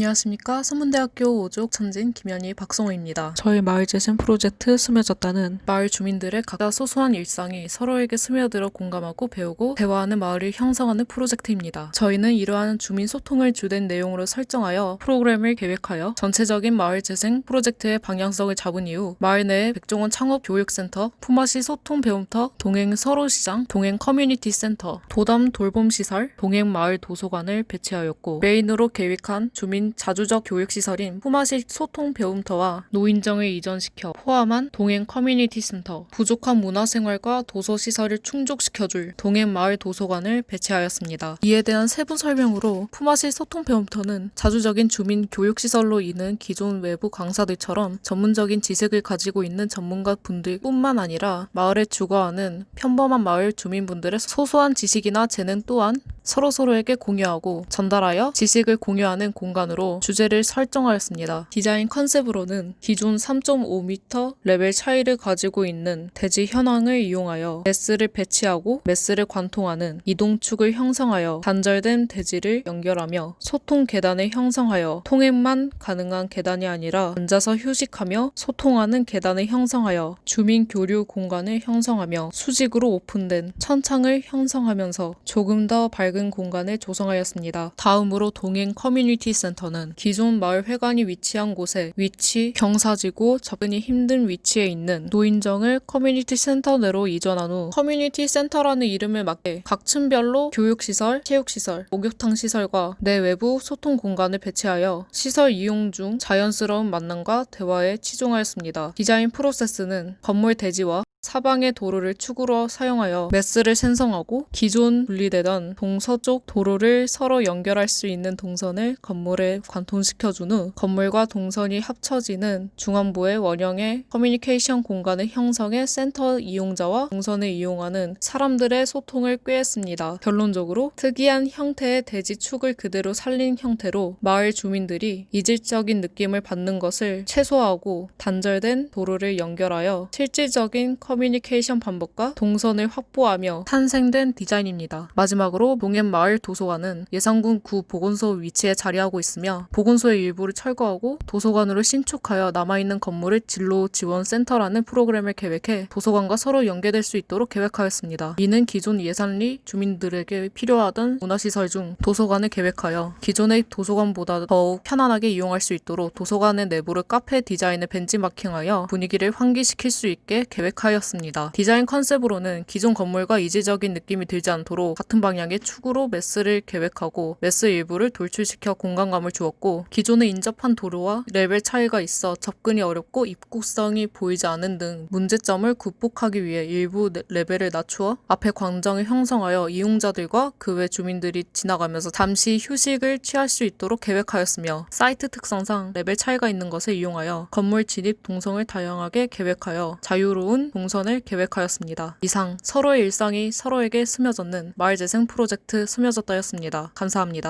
안녕하십니까. 서문대학교 오족 천진 김현희 박성호입니다. 저희 마을 재생 프로젝트 스며졌다는 마을 주민들의 각자 소소한 일상이 서로에게 스며들어 공감하고 배우고 대화하는 마을을 형성하는 프로젝트입니다. 저희는 이러한 주민 소통을 주된 내용으로 설정하여 프로그램을 계획하여 전체적인 마을 재생 프로젝트의 방향성을 잡은 이후 마을 내에 백종원 창업 교육센터, 품앗이 소통 배움터, 동행 서로시장, 동행 커뮤니티 센터, 도담 돌봄 시설, 동행 마을 도서관을 배치하였고 메인으로 계획한 주민 자주적 교육 시설인 품앗이 소통 배움터와 노인정을 이전시켜 포함한 동행 커뮤니티 센터, 부족한 문화생활과 도서 시설을 충족시켜줄 동행 마을 도서관을 배치하였습니다. 이에 대한 세부 설명으로 품앗이 소통 배움터는 자주적인 주민 교육 시설로 있는 기존 외부 강사들처럼 전문적인 지식을 가지고 있는 전문가 분들뿐만 아니라 마을에 주거하는 평범한 마을 주민분들의 소소한 지식이나 재능 또한 서로서로에게 공유하고 전달하여 지식을 공유하는 공간으로 주제를 설정하였습니다. 디자인 컨셉으로는 기존 3.5m 레벨 차이를 가지고 있는 대지 현황을 이용하여 메스를 배치하고 메스를 관통하는 이동축을 형성하여 단절된 대지를 연결하며 소통 계단을 형성하여 통행만 가능한 계단이 아니라 앉아서 휴식하며 소통하는 계단을 형성하여 주민 교류 공간을 형성하며 수직으로 오픈된 천창을 형성하면서 조금 더 밝은 공간을 조성하였습니다. 다음으로 동행 커뮤니티 센터는 기존 마을 회관이 위치한 곳에 위치 경사지고 접근이 힘든 위치에 있는 노인정을 커뮤니티 센터 내로 이전한 후 커뮤니티 센터라는 이름을 맞게 각 층별로 교육시설, 체육시설, 목욕탕 시설과 내외부 소통 공간을 배치하여 시설 이용 중 자연스러운 만남과 대화에 치중하였습니다. 디자인 프로세스는 건물 대지와 사방의 도로를 축으로 사용하여 메스를 생성하고 기존 분리되던 동서쪽 도로를 서로 연결할 수 있는 동선을 건물에 관통시켜준 후 건물과 동선이 합쳐지는 중앙부의 원형의 커뮤니케이션 공간을 형성해 센터 이용자와 동선을 이용하는 사람들의 소통을 꾀했습니다. 결론적으로 특이한 형태의 대지축을 그대로 살린 형태로 마을 주민들이 이질적인 느낌을 받는 것을 최소화하고 단절된 도로를 연결하여 실질적인 커뮤니케이션 방법과 동선을 확보하며 탄생된 디자인입니다. 마지막으로 농엔 마을 도서관은 예산군 구 보건소 위치에 자리하고 있으며 보건소의 일부를 철거하고 도서관으로 신축하여 남아있는 건물을 진로 지원 센터라는 프로그램을 계획해 도서관과 서로 연계될 수 있도록 계획하였습니다. 이는 기존 예산리 주민들에게 필요하던 문화시설 중 도서관을 계획하여 기존의 도서관보다 더욱 편안하게 이용할 수 있도록 도서관의 내부를 카페 디자인을 벤치마킹하여 분위기를 환기시킬 수 있게 계획하였습니다. 디자인 컨셉으로는 기존 건물과 이질적인 느낌이 들지 않도록 같은 방향의 축으로 메스를 계획하고 메스 일부를 돌출시켜 공간감을 주었고 기존에 인접한 도로와 레벨 차이가 있어 접근이 어렵고 입구성이 보이지 않은 등 문제점을 극복하기 위해 일부 네- 레벨을 낮추어 앞에 광장을 형성하여 이용자들과 그 외 주민들이 지나가면서 잠시 휴식을 취할 수 있도록 계획하였으며 사이트 특성상 레벨 차이가 있는 것을 이용하여 건물 진입 동선을 다양하게 계획하여 자유로운 동 선을 계획하였습니다. 이상 서로의 일상이 서로에게 스며졌는 마을 재생 프로젝트 스며졌다였습니다. 감사합니다.